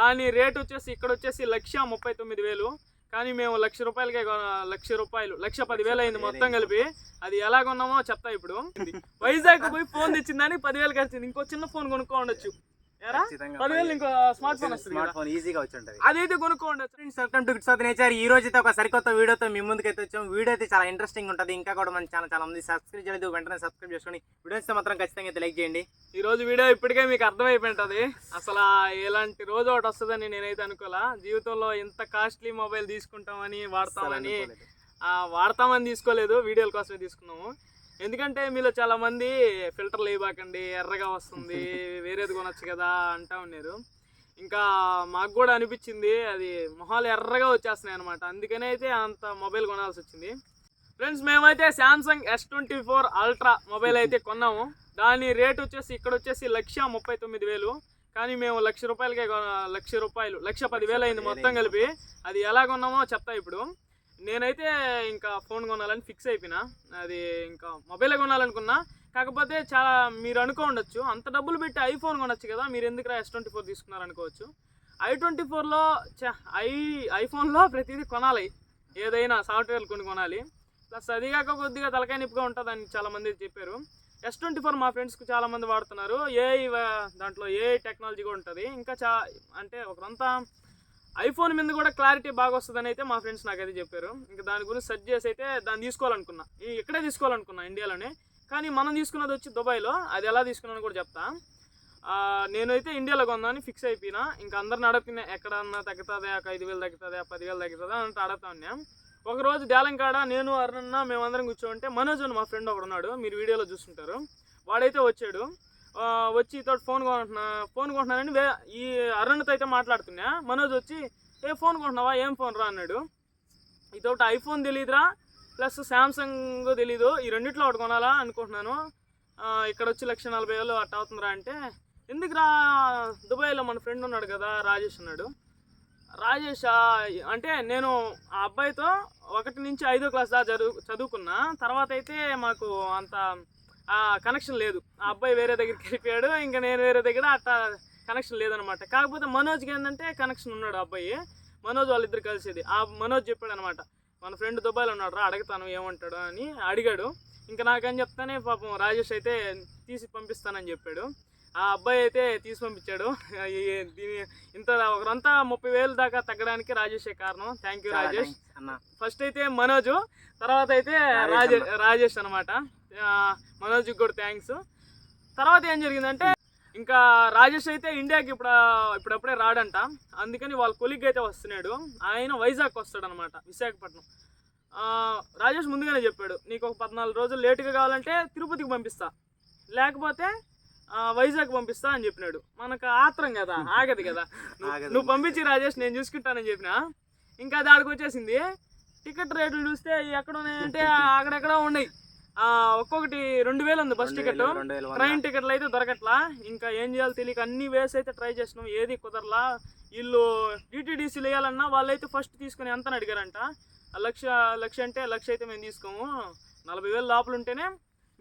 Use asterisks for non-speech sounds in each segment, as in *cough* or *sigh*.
దాని రేట్ వచ్చేసి ఇక్కడ వచ్చేసి లక్ష ముప్పై తొమ్మిది వేలు. కానీ మేము లక్ష రూపాయలకే కొన- లక్ష రూపాయలు లక్ష పదివేలు అయింది మొత్తం కలిపి. అది ఎలా కొన్నామో చెప్తా ఇప్పుడు. వైజాగ్ పోయి ఫోన్ తెచ్చిందని పదివేలు ఖర్చింది ఇంకో చిన్న ఫోన్ కొనుక్కో ఉండొచ్చు ఇంకో స్మార్ట్ ఫోన్ వస్తుంది స్మార్ట్ కదా. ఫోన్ ఈజీగా వచ్చి ఉంటది అదైతే కొనుక్కో ఉండొచ్చు friends welcome to gits nature ఈ రోజు అయితే ఒక సరికొత్త వీడియోతో మీ ముందుకు అయితే వచ్చాం. వీడియో అయితే చాలా ఇంట్రెస్టింగ్ ఉంటుంది. ఇంకా కూడా మన ఛానల్ చాలా మంది సబ్స్క్రైబ్ చేయలేదు. వెంటనే సబ్స్క్రైబ్ చేసుకొని వీడియోస్ మాత్రం ఖచ్చితంగా అయితే లైక్ చేయండి. ఈ రోజు వీడియో ఇప్పటికే మీకు అర్థమైపోయి ఉంటది అసలు ఇలాంటి రోజు ఒకటి వస్తుందని నేనైతే అనుకోలే. జీవితంలో ఇంత కాస్ట్లీ మొబైల్ తీసుకుంటామని వాడతామని ఆ, వాడతామని తీసుకోలేదు. వీడియోల కోసమే తీసుకున్నాము. ఎందుకంటే మీలో చాలా మంది ఫిల్టర్లు వేయబాకండి ఎర్రగా వస్తుంది *laughs* వేరేది కొనొచ్చు కదా అంటా ఉన్నారు. ఇంకా మాకు కూడా అనిపించింది అది మొహాలు ఎర్రగా వచ్చేస్తున్నాయి అనమాట అందుకనే అయితే అంత మొబైల్ కొనాల్సి వచ్చింది. ఫ్రెండ్స్ మేమైతే Samsung S twenty four ultra mobile అయితే *laughs* కొన్నాము. దాని రేట్ వచ్చేసి ఇక్కడ వచ్చేసి లక్ష ముప్పై తొమ్మిది వేలు. కానీ మేము లక్ష రూపాయలకే లక్ష రూపాయలు లక్ష పదివేలు అయింది మొత్తం కలిపి. అది ఎలా కొన్నామో చెప్తా ఇప్పుడు. నేనైతే ఇంకా ఫోన్ కొనాలని ఫిక్స్ అయిపోయినా. అది ఇంకా మొబైలే కొనాలనుకున్నా. కాకపోతే చాలా మీరు అనుకో ఉండొచ్చు. అంత డబ్బులు పెట్టి ఐఫోన్ కొనొచ్చు కదా. మీరు ఎందుకు ఎస్ ట్వంటీ ఫోర్ తీసుకున్నారు అనుకోవచ్చు ఐ ట్వంటీ ఫోర్లో ఐ ఐఫోన్లో ప్రతిదీ కొనాలి. ఏదైనా సాఫ్ట్వేర్లు కొన్ని కొనాలి. ప్లస్ అది కాక కొద్దిగా తలకాయ నిప్పుగా ఉంటుందని చాలామంది చెప్పారు. ఎస్ ట్వంటీ ఫోర్ మా ఫ్రెండ్స్కి చాలామంది వాడుతున్నారు. ఏ దాంట్లో ఏ టెక్నాలజీ కూడా ఉంటుంది. ఇంకా చా అంటే ఒకరంతా ఐఫోన్ మీద కూడా క్లారిటీ బాగా వస్తుందని అయితే మా ఫ్రెండ్స్ నాకు చెప్పారు. ఇంకా దాని గురించి సెర్చ్ చేసి అయితే దాన్ని తీసుకోవాలనుకున్నా. ఇక్కడే తీసుకోవాలనుకున్నా ఇండియాలోనే. కానీ మనం తీసుకున్నది వచ్చి దుబాయ్లో. అది ఎలా తీసుకున్నాను కూడా చెప్తా. నేనైతే ఇండియాలో కొందామని ఫిక్స్ అయిపోయినా. ఇంకా అందరిని అడుగుతున్నా ఎక్కడన్నా తగ్గుతుందా ఒక ఐదు వేలు తగ్గుతుందా పదివేలు తగ్గుతుందా అని అడుగుతా ఉన్నా. ఒక రోజు కాడ నేను అరుణన్న మేమందరం కూర్చోంటే మనోజ్ అని మా ఫ్రెండ్ ఒకడు ఉన్నాడు. మీరు వీడియోలో చూస్తుంటారు. వాడైతే వచ్చాడు. వచ్చి తోటి ఫోన్ కొంటున్నా ఫోన్ కొంటున్నానని వే ఈ అరుణ్తో అయితే మాట్లాడుతున్నా. మనోజ్ వచ్చి ఏ ఫోన్ కొంటున్నావా ఏం ఫోన్ రా? అన్నాడు. ఇదొకటి ఐఫోన్ తెలియదురా ప్లస్ శాంసంగ్ తెలీదు. ఈ రెండిట్లో ఒకటి కొనాలా అనుకుంటున్నాను. ఇక్కడ వచ్చి లక్ష నలభై వేలు అట్ట అవుతుందిరా అంటే ఎందుకురా? దుబాయ్లో మన ఫ్రెండ్ ఉన్నాడు కదా రాజేష్ ఉన్నాడు రాజేష్ అంటే నేను ఆ అబ్బాయితో ఒకటి నుంచి ఐదో క్లాస్ దాకా చదువు చదువుకున్నా. తర్వాత అయితే మాకు అంత కనెక్షన్ లేదు. ఆ అబ్బాయి వేరే దగ్గరికి వెళ్ళిపోయాడు ఇంకా నేను వేరే దగ్గర అట్లా కనెక్షన్ లేదనమాట. కాకపోతే మనోజ్కి ఏంటంటే కనెక్షన్ ఉన్నాడు అబ్బాయి. మనోజ్ వాళ్ళిద్దరు కలిసేది. ఆ మనోజ్ చెప్పాడు అనమాట మన ఫ్రెండ్ దుబాయ్లో ఉన్నాడు రా అడుగుతాను ఏమంటాడు అని అడిగాడు. ఇంకా నాకని చెప్తానే పాపం రాజేష్ అయితే తీసి పంపిస్తానని చెప్పాడు. ఆ అబ్బాయి అయితే తీసి పంపించాడు. దీని ఇంత ఒకరంతా ముప్పై వేలు దాకా తగ్గడానికి రాజేషే కారణం. Thank you Rajesh. ఫస్ట్ అయితే మనోజ్ తర్వాత అయితే రాజేష్ రాజేష్ అనమాట. మనోజ్కి కూడా థ్యాంక్స్ తర్వాత ఏం జరిగిందంటే ఇంకా రాజేష్ అయితే ఇండియాకి ఇప్పుడు ఇప్పుడప్పుడే రాడంట. అందుకని వాళ్ళ కొలిగ్ అయితే వస్తున్నాడు. ఆయన వైజాగ్ వస్తాడనమాట విశాఖపట్నం. రాజేష్ ముందుగానే చెప్పాడు నీకు ఒక పద్నాలుగు రోజులు లేటుగా కావాలంటే తిరుపతికి పంపిస్తా. లేకపోతే వైజాగ్ పంపిస్తా అని చెప్పినాడు. మనకు ఆత్రం కదా ఆగదు కదా. నువ్వు- పంపించి రాజేష్ నేను చూసుకుంటానని చెప్పిన. ఇంకా దాడికి వచ్చేసింది. టికెట్ రేట్లు చూస్తే ఎక్కడ ఉన్నాయంటే అక్కడెక్కడ ఉన్నాయి. ఒక్కొక్కటి రెండు వేలు ఉంది బస్ టికెట్. ట్రైన్ టికెట్లు అయితే దొరకట్లా. ఇంకా ఏం చేయాలో తెలియక అన్ని వేసి అయితే ట్రై చేసినాం. ఏది కుదరలా. వీళ్ళు డిటీడీసీలు వేయాలన్నా వాళ్ళైతే ఫస్ట్ తీసుకుని ఎంత అడిగారంట. ఆ లక్ష లక్ష అంటే లక్ష అయితే మేము తీసుకోము. నలభై వేలు లోపల ఉంటేనే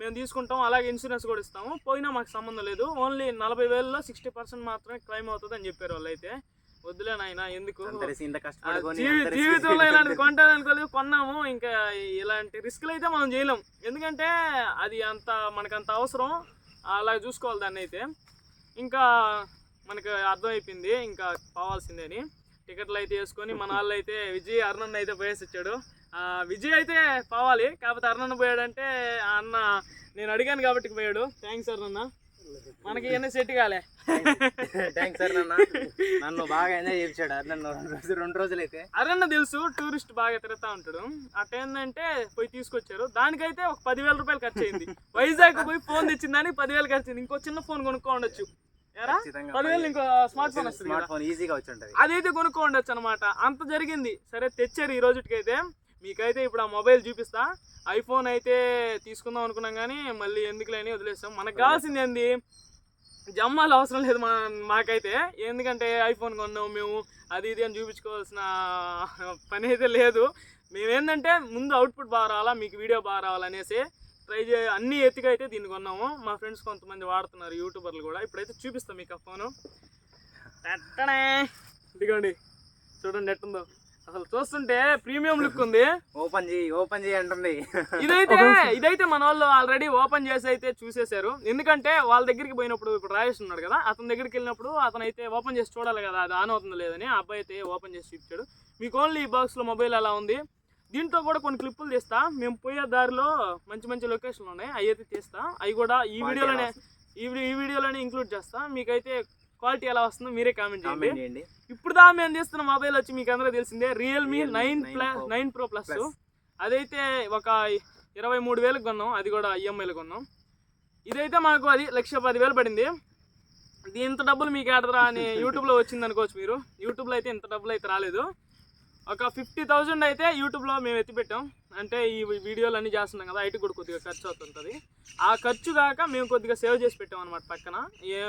మేము తీసుకుంటాం. అలాగే ఇన్సూరెన్స్ కూడా ఇస్తాము. పోయినా మాకు సంబంధం లేదు. ఓన్లీ నలభై వేలలో సిక్స్టీ పర్సెంట్ మాత్రమే క్లెయిమ్ అవుతుంది అని చెప్పారు వాళ్ళు అయితే వద్దులే నాయన ఎందుకు? జీవితంలో ఇలాంటి కొంటాను అనుకోలేదు కొన్నాము. ఇంకా ఇలాంటి రిస్క్లు అయితే మనం చేయలేం. ఎందుకంటే అది అంత మనకు అంత అవసరం. అలా చూసుకోవాలి దాన్ని అయితే. ఇంకా మనకు అర్థమైపోయింది. ఇంకా పోవాల్సిందే అని. టికెట్లు అయితే వేసుకొని మన వాళ్ళు అయితే విజయ్ అరుణన్ అయితే పోయేసి వచ్చాడు. విజయ్ అయితే పోవాలి. కాకపోతే అరుణన్న పోయాడంటే అన్న నేను అడిగాను కాబట్టి పోయాడు. థ్యాంక్స్ అరుణన్న. మనకి ఇవన్నీ సెట్ కాలే. థ్యాంక్స్ సార్ నన్ను నన్ను బాగా ఎంజాయ్ అది నన్ను రెండు రోజులు రెండు రోజులు అయితే అరన్న తెలుసు టూరిస్ట్ బాగా తిరుగుతా ఉంటాడు. అట్ ఏంటంటే పోయి తీసుకొచ్చారు. దానికైతే ఒక పదివేల రూపాయలు ఖర్చు అయింది. వైజాగ్ పోయి ఫోన్ తెచ్చిందని పదివేలు ఖర్చు అయింది. ఇంకో చిన్న ఫోన్ కొనుక్కో ఉండొచ్చు. పదివేలు ఇంకో స్మార్ట్ ఫోన్ వస్తుంది స్మార్ట్ కదా ఫోన్ ఈజీగా వచ్చి ఉంటది. అదైతే కొనుక్కో ఉండొచ్చు అనమాట అంత జరిగింది. సరే తెచ్చారు ఈ రోజుకైతే మీకైతే ఇప్పుడు ఆ మొబైల్ చూపిస్తా. ఐఫోన్ అయితే తీసుకుందాం అనుకున్నాం కానీ మళ్ళీ ఎందుకులేని వదిలేస్తాం. మనకు కావాల్సింది ఏంది? జమ్మాలు అవసరం లేదు మా మాకైతే. ఎందుకంటే ఐఫోన్ కొన్నాం మేము. అది ఇది అని చూపించుకోవాల్సిన పని అయితే లేదు. మేమేంటంటే ముందు అవుట్పుట్ బాగా రావాలా మీకు వీడియో బాగా రావాలనేసి ట్రై చే అన్ని ఎత్తుగా అయితే దీన్ని కొన్నాము. మా ఫ్రెండ్స్ కొంతమంది వాడుతున్నారు యూట్యూబర్లు కూడా. ఇప్పుడైతే చూపిస్తాం మీకు ఆ ఫోను. ఇదిగోండి. చూడండి ఎట్టుందో. అసలు చూస్తుంటే ప్రీమియం లుక్ ఉంది. ఓపెన్ చేయి ఓపెన్ చేయి అంటుంది. ఇదైతే ఇదైతే మన వాళ్ళు ఆల్రెడీ ఓపెన్ చేసి అయితే చూసేశారు. ఎందుకంటే వాళ్ళ దగ్గరికి పోయినప్పుడు ఇప్పుడు రాజేష్ ఉన్నాడు కదా అతని దగ్గరికి వెళ్ళినప్పుడు అతను అయితే ఓపెన్ చేసి చూడాలి కదా అది ఆన్ అవుతుందో లేదని ఆ అబ్బాయి అయితే ఓపెన్ చేసి చూపించాడు. మీకు ఓన్లీ ఈ బాక్స్లో మొబైల్ అలా ఉంది. దీంట్లో కూడా కొన్ని క్లిప్పులు తీస్తా. మేము పోయే దారిలో మంచి మంచి లొకేషన్లు ఉన్నాయి. అవి అయితే తీస్తా. అవి కూడా ఈ వీడియోలోనే ఈ వీడియో ఈ వీడియోలోనే ఇంక్లూడ్ చేస్తా. మీకైతే క్వాలిటీ ఎలా వస్తుందో మీరే కామెంట్ చేయండి. ఇప్పుడు దా మేము తీస్తున్న మొబైల్ వచ్చి మీకు అందరూ తెలిసిందే Realme nine 9 plus nine pro plus. అదైతే ఒక ఇరవై మూడు వేలకు కొన్నాం అది కూడా ఈఎంఐలో కొన్నాం. ఇదైతే మాకు అది లక్ష పదివేలు పడింది. ఇంత డబ్బులు మీకు ఆడరా అని *laughs* యూట్యూబ్లో వచ్చింది అనుకోవచ్చు మీరు. యూట్యూబ్లో అయితే ఇంత డబ్బులు అయితే రాలేదు. ఒక ఫిఫ్టీ థౌజండ్ అయితే యూట్యూబ్లో మేము ఎత్తిపెట్టాం. అంటే ఈ వీడియోలు అన్నీ చేస్తున్నాం కదా ఐటీ కూడా కొద్దిగా ఖర్చు అవుతుంటుంది. ఆ ఖర్చు కాక మేము కొద్దిగా సేవ్ చేసి పెట్టాం అనమాట పక్కన. ఏ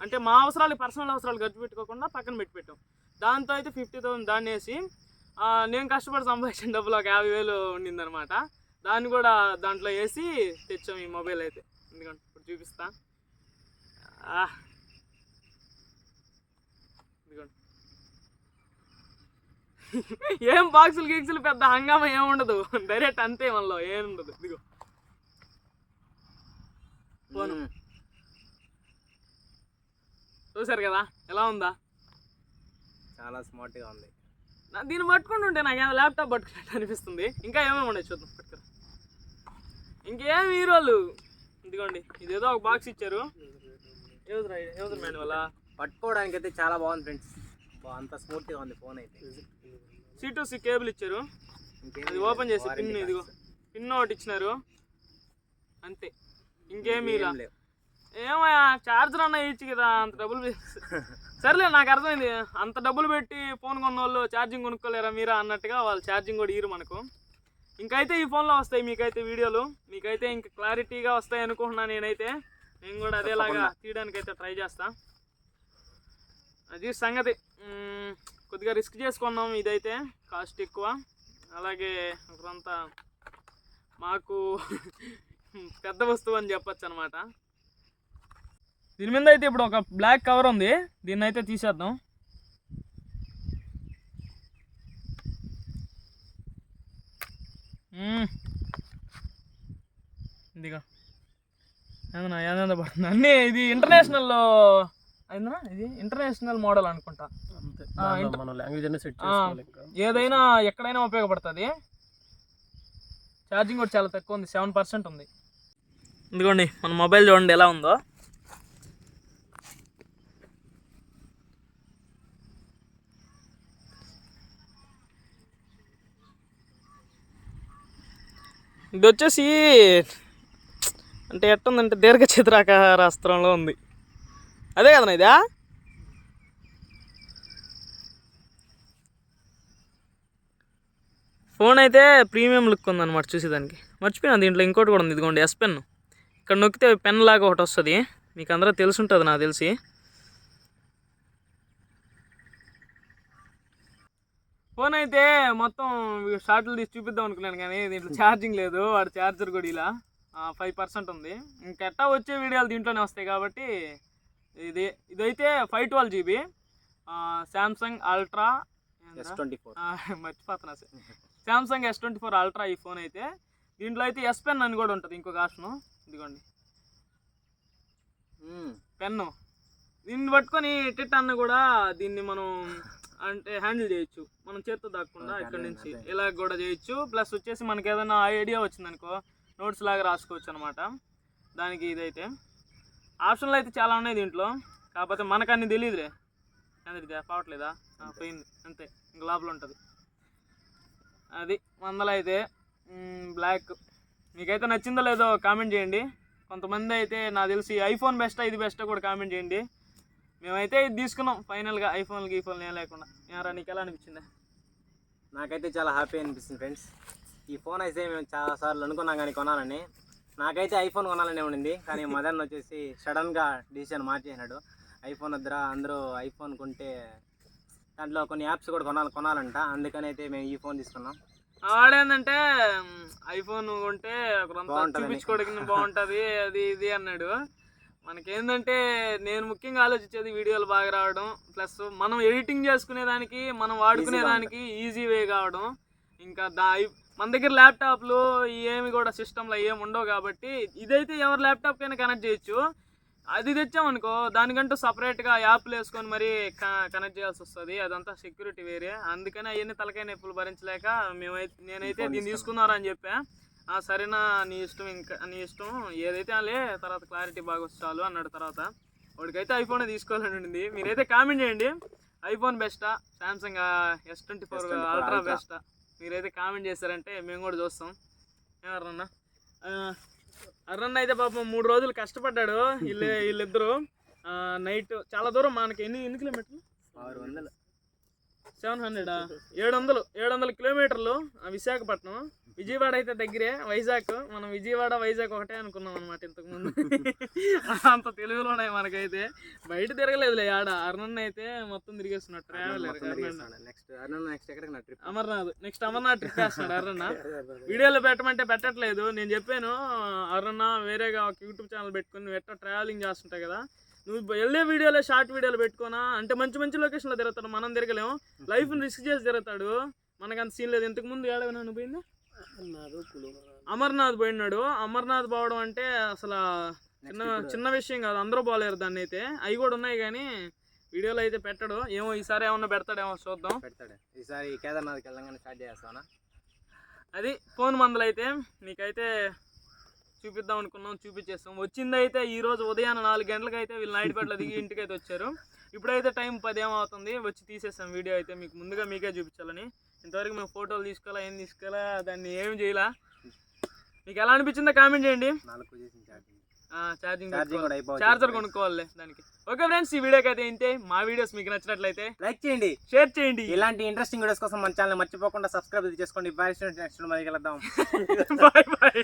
అంటే మా అవసరాలు పర్సనల్ అవసరాలు ఖర్చు పెట్టుకోకుండా పక్కన పెట్టి పెట్టాం. దాంతో అయితే ఫిఫ్టీ థౌసండ్ దాన్ని వేసి నేను కష్టపడి సంపాదించిన డబ్బులు ఒక యాభై వేలు ఉండిందనమాట దాన్ని కూడా దాంట్లో వేసి తెచ్చాం ఈ మొబైల్ అయితే. ఎందుకంటే ఇప్పుడు చూపిస్తా ఆ. ఇదిగోండి ఏం బాక్సులు గీక్సులు పెద్ద హంగామా ఏం ఉండదు. డైరెక్ట్ అంతే మనలో ఏం ఉండదు. ఇదిగో. మ్మ్. చూసారు కదా? ఎలా ఉందా? చాలా స్మార్ట్గా ఉంది. నా దీన్ని పట్టుకుంటుంటే నాకు ఏమో ల్యాప్టాప్ పట్టుకున్నట్టు అనిపిస్తుంది. ఇంకా ఏమేమి ఉన్నాయి చూద్దాం పట్టుకురా ఇంకేం హీరోలు? ఇదిగోండి ఇదేదో ఒక బాక్స్ ఇచ్చారు. ఏవుదురా ఏవుదురు మేడం వల్ల పట్టుకోవడానికి అయితే చాలా బాగుంది ఫ్రెండ్స్. అంత స్మూత్గా ఉంది ఫోన్ అయితే. సి టు సి కేబుల్ ఇచ్చారు. అది. ఓపెన్ చేసి పిన్. ఇదిగో. పిన్ ఒకటి ఇచ్చినారు. అంతే. ఇంకేమీ లేవు. ఏమయ్యా చార్జర్ అన్న ఇచ్చి కదా అంత డబ్బులు *laughs* సర్లే నాకు అర్థమైంది. అంత డబ్బులు పెట్టి ఫోన్ కొన్న వాళ్ళు ఛార్జింగ్ కొనుక్కోలేరా మీరా అన్నట్టుగా వాళ్ళు ఛార్జింగ్ కూడా ఇయ్యరు మనకు. ఇంకైతే ఈ ఫోన్లో వస్తాయి మీకైతే వీడియోలు. మీకైతే ఇంకా క్లారిటీగా వస్తాయి అనుకుంటున్నాను నేనైతే. నేను కూడా అదేలాగా తప్పకుండా. తీయడానికి అయితే ట్రై చేస్తా. అది సంగతి. కొద్దిగా రిస్క్ చేసుకున్నాం ఇదైతే కాస్ట్ ఎక్కువ. అలాగే అక్కడంతా మాకు *laughs* పెద్ద వస్తువు అని చెప్పచ్చు అనమాట దీని మీద అయితే ఇప్పుడు ఒక బ్లాక్ కవర్ ఉంది. దీన్ని అయితే తీసేద్దాం. ఇదిగా ఇదిగో. ఏందన్నా ఏందా పడుతుంది. అన్నీ ఇది ఇంటర్నేషనల్లో అయిందనా ఇది ఇంటర్నేషనల్ మోడల్ అనుకుంటా. అంతే. ఆ, దాంట్లో ఇంట- మనం లాంగ్వేజ్ అనేది సెట్ ఆ. చేసుకోవాలి ఇంకా. ఏదైనా ఎక్కడైనా ఉపయోగపడుతుంది. ఛార్జింగ్ కూడా చాలా తక్కువ ఉంది. సెవెన్ పర్సెంట్ ఉంది. ఇదిగోండి మన మొబైల్ చూడండి ఎలా ఉందో. ఇది వచ్చేసి అంటే ఎట్టుందంటే దీర్ఘ చతురాకార అస్త్రంలో ఉంది. అదే కదన్నా ఇదా? ఫోన్ అయితే ప్రీమియం లుక్ ఉందన్నమాట చూసేదానికి. మర్చిపోయినా దీంట్లో ఇంకోటి కూడా ఉంది. ఇదిగోండి ఎస్ పెన్ ఇక్కడ నొక్కితే పెన్ లాగా ఒకటి వస్తుంది. మీకు అందరూ తెలుసుంటుంది నాకు తెలిసి. ఫోన్ అయితే మొత్తం షార్ట్లు తీసి చూపిద్దాం అనుకున్నాను కానీ దీంట్లో ఛార్జింగ్ లేదు. వాడు ఛార్జర్ కూడా ఇలా ఫైవ్ పర్సెంట్ ఉంది. ఇంకెట్టా వచ్చే వీడియోలు దీంట్లోనే వస్తాయి కాబట్టి ఇది ఇదైతే five twelve GB. Samsung ultra S twenty four మర్చిపోతున్నా Samsung S twenty four ultra ఈ ఫోన్ అయితే. దీంట్లో అయితే ఎస్ పెన్ అని కూడా ఉంటుంది ఇంకొక ఆప్షన్ ఇదిగోండి. పెన్ను దీన్ని పట్టుకొని టిట్ అన్న కూడా దీన్ని మనం అంటే హ్యాండిల్ చేయొచ్చు. మనం చేత్తో దాక్కుండా ఇక్కడ నుంచి. ఇలా కూడా చేయొచ్చు. ప్లస్ వచ్చేసి మనకి ఏదైనా ఐడియా వచ్చిందనుకో నోట్స్ లాగా రాసుకోవచ్చు అనమాట దానికి ఇదైతే. ఆప్షన్లు అయితే చాలా ఉన్నాయి దీంట్లో. కాకపోతే మనకు అన్ని తెలియదులే అది పోవట్లేదా పోయింది. అంతే. ఇంక లోపల ఉంటుంది. అది వందలు అయితే బ్లాక్ మీకైతే నచ్చిందో లేదో కామెంట్ చేయండి. కొంతమంది అయితే నాకు తెలిసి ఐఫోన్ బెస్టా ఇది బెస్టా కూడా కామెంట్ చేయండి. మేమైతే ఇది తీసుకున్నాం. ఫైనల్గా ఐఫోన్ గీఫోన్ ఏం లేకుండా. ఏమరా నీకు ఎలా అనిపించింది? నాకైతే చాలా హ్యాపీ అనిపిస్తుంది ఫ్రెండ్స్ ఈ ఫోన్ అయితే మేము చాలా సార్లు అనుకున్నాం కానీ కొనాలని. నాకైతే ఐఫోన్ కొనాలని ఉండింది. కానీ మదన్ వచ్చేసి సడన్గా డిసిషన్ మార్చేసినాడు. ఐఫోన్ వద్దరా అందరూ ఐఫోన్ కొంటే దాంట్లో కొన్ని యాప్స్ కూడా కొనాలి కొనాలంట. అందుకని అయితే మేము ఈ ఫోన్ తీసుకున్నాం. వాడేందంటే ఐఫోన్ కొంటే. చూపించుకోవడానికి బాగుంటుంది అది ఇది అన్నాడు. మనకేందంటే నేను ముఖ్యంగా ఆలోచించేది వీడియోలు బాగా రావడం ప్లస్ మనం ఎడిటింగ్ చేసుకునే దానికి మనం వాడుకునే దానికి ఈజీ వే కావడం. ఇంకా దా మన దగ్గర ల్యాప్టాప్లు ఏమి కూడా సిస్టంలో ఏమి ఉండవు కాబట్టి ఇదైతే ఎవరి ల్యాప్టాప్ కైనా కనెక్ట్ చేయొచ్చు. అది తెచ్చామనుకో దానికంటూ సపరేట్గా యాప్లు వేసుకొని మరీ కనెక్ట్ చేయాల్సి వస్తుంది. అదంతా సెక్యూరిటీ వేరే. అందుకని అవన్నీ తలకాయ నొప్పులు భరించలేక మేమైతే నేనైతే దీన్ని తీసుకున్నారని చెప్పా. ఆ సరేనా నీ ఇష్టం ఇంకా నీ ఇష్టం. ఏదైతే అలే తర్వాత క్లారిటీ బాగా వస్తే చాలు అన్నాడు తర్వాత. వాడికైతే ఐఫోన్ తీసుకోవాలని ఉండింది. మీరైతే కామెంట్ చేయండి. IPhone బెస్టా Samsung S twenty four S24 ultra. బెస్టా మీరైతే కామెంట్ చేశారంటే మేము కూడా చూస్తాం. ఏమన్నా అర్రన్న? అయితే పాపం మూడు రోజులు కష్టపడ్డాడు. వీళ్ళు వీళ్ళిద్దరు నైట్ చాలా దూరం మనకి ఎన్ని ఎన్ని కిలోమీటర్లు ఆరు వందలు సెవెన్ హండ్రెడా ఏడు వందలు ఏడు వందల కిలోమీటర్లు విశాఖపట్నం. విజయవాడ అయితే దగ్గరే వైజాగ్. మనం విజయవాడ వైజాగ్ ఒకటే అనుకున్నాం అనమాట ఇంతకు ముందు అంత తెలుగులో ఉన్నాయి మనకైతే. బయట తిరగలేదులే ఆడ. అరుణ్ అయితే మొత్తం తిరిగేస్తున్నాడు. ట్రావెలర్ నెక్స్ట్ అరుణ్ నెక్స్ట్ ఎక్కడికి నా trip Amarnath. Next Amarnath trip వేస్తున్నాడు అరుణ వీడియోలో పెట్టమంటే పెట్టట్లేదు. నేను చెప్పాను అరుణ వేరేగా ఒక యూట్యూబ్ ఛానల్ పెట్టుకుని నువ్వు ఎట్లా ట్రావెలింగ్ చేస్తుంటాయి కదా? నువ్వు వెళ్ళే వీడియోలో షార్ట్ వీడియోలు పెట్టుకోనా? అంటే మంచి మంచి లొకేషన్లో తిరుగుతాడు. మనం తిరగలేము. *laughs* లైఫ్ రిస్క్ చేసి తిరుగుతాడు. మనకు అంత సీన్ లేదు. ఇంతకు ముందు ఏడవ నన్ను పోయింది? అమర్నాథ్ పోయినాడు. అమర్నాథ్ పోవడం అంటే అసలు చిన్న చిన్న విషయం కాదు అందరూ పోలేరు దాన్ని అయితే అవి కూడా ఉన్నాయి కానీ వీడియోలో అయితే పెట్టడు. ఏమో ఈసారి ఏమన్నా పెడతాడేమో చూద్దాం. పెడతాడు. ఈసారి కేదార్నాథ్కి వెళ్ళంగానే స్టార్ట్ చేస్తానా అది ఫోన్ మందులు అయితే మీకైతే చూపిద్దాం అనుకున్నాం చూపించేస్తాం. వచ్చిందైతే ఈ రోజు ఉదయం నాలుగు గంటలకు అయితే వీళ్ళు నాయుడుపేటలో దిగి ఇంటికి అయితే వచ్చారు. ఇప్పుడైతే టైం పది ఏమవుతుంది వచ్చి తీసేస్తాం వీడియో అయితే మీకు ముందుగా మీకే చూపించాలని. ఇంతవరకు మేము ఫోటోలు తీసుకోవాలా ఏం తీసుకోవాలా దాన్ని ఏం చేయాలా? మీకు ఎలా అనిపించిందో కామెంట్ చేయండి. ఛార్జింగ్ చార్జర్ కొనుక్కోవాలి. దానికి. ఓకే ఫ్రెండ్స్ ఈ వీడియోకి అయితే ఇంతే. మా వీడియోస్ మీకు నచ్చినట్లయితే లైక్ చేయండి. షేర్ చేయండి. ఇలాంటి ఇంట్రెస్టింగ్ వీడియోస్ కోసం మన ఛానల్ మర్చిపోకుండా సబ్స్క్రైబ్ చేసుకోండి. బాయ్ నెక్స్ట్ మళ్ళీ వెళ్దాం బాయ్ బాయ్